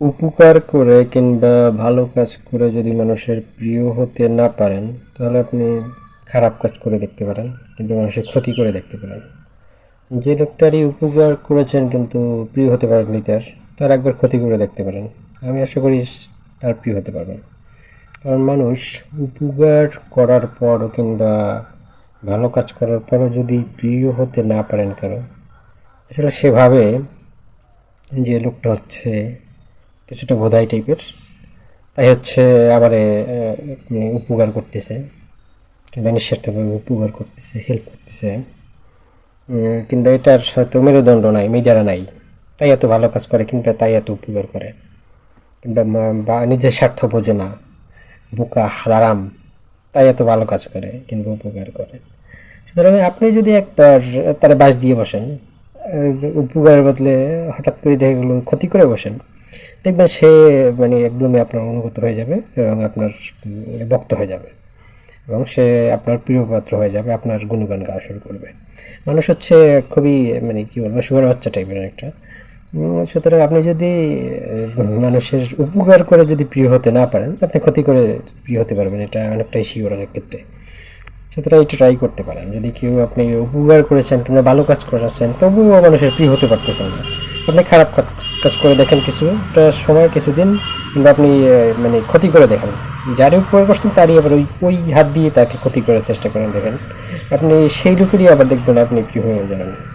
উপকার করে কিংবা ভালো কাজ করে যদি মানুষের প্রিয় হতে না পারেন, তাহলে আপনি খারাপ কাজ করে দেখতে পারেন কিন্তু মানুষের ক্ষতি করে দেখতে পারেন। যে লোকটারই উপকার করেছেন কিন্তু প্রিয় হতে পারেননি তার তার একবার ক্ষতি করে দেখতে পারেন। আমি আশা করি তার প্রিয় হতে পারবেন। কারণ মানুষ উপকার করার পর কিংবা ভালো কাজ করার পরও যদি প্রিয় হতে না পারেন কারও আসলে সেভাবে যে লোকটা হচ্ছে কিছুটা বোধাই টাইপের। তাই হচ্ছে আবার উপকার করতেছে। কিংবা নিঃস্বার্থভাবে উপকার করতেছে হেল্প করতেছে। কিংবা এটার সাথে মেরুদণ্ড নাই, মেজারা নাই। তাই এত ভালো কাজ করে, কিংবা তাই এত উপকার করে। কিংবা বা নিজের স্বার্থ বোঝে না। বোকা, হারাম। তাই এত ভালো কাজ করে, কিংবা উপকার করে। সুতরাং আপনি যদি একবার তারা বাস দিয়ে বসেন উপকারের বদলে হঠাৎ করে দেখে গেলো ক্ষতি করে বসেন। দেখবেন সে মানে একদমই আপনার অনুগত হয়ে যাবে এবং আপনার উম, ভক্ত হয়ে যাবে। এবং সে আপনার প্রিয় পাত্র হয়ে যাবে আপনার গুণগান গাওয়া শুরু করবে। মানুষ হচ্ছে খুবই মানে কী বলব সুগার বাচ্চা টাইপের একটা। সুতরাং আপনি যদি মানুষের উপকার করে যদি প্রিয় হতে না পারেন আপনি ক্ষতি করে প্রিয় হতে পারবেন। এটা অনেকটাই শিওর অনেক ক্ষেত্রে। সুতরাং এটা ট্রাই করতে পারেন। যদি কেউ আপনি উপকার করেছেন, কিংবা ভালো কাজ করেছেন তবুও মানুষের প্রিয় হতে পারতেছেন না। আপনি খারাপ কাজ- করে দেখেন কিছু, একটা সময়, কিছুদিন, কিংবা আপনি মানে ক্ষতি করে দেখেন। যারই উপকার করছেন, তারই আবার ওই ওই হাত দিয়ে তাকে ক্ষতি করার চেষ্টা করেন, দেখেন। আপনি সেই লোকেরই আবার দেখবেন আপনি প্রিয় হয়ে যাবেন।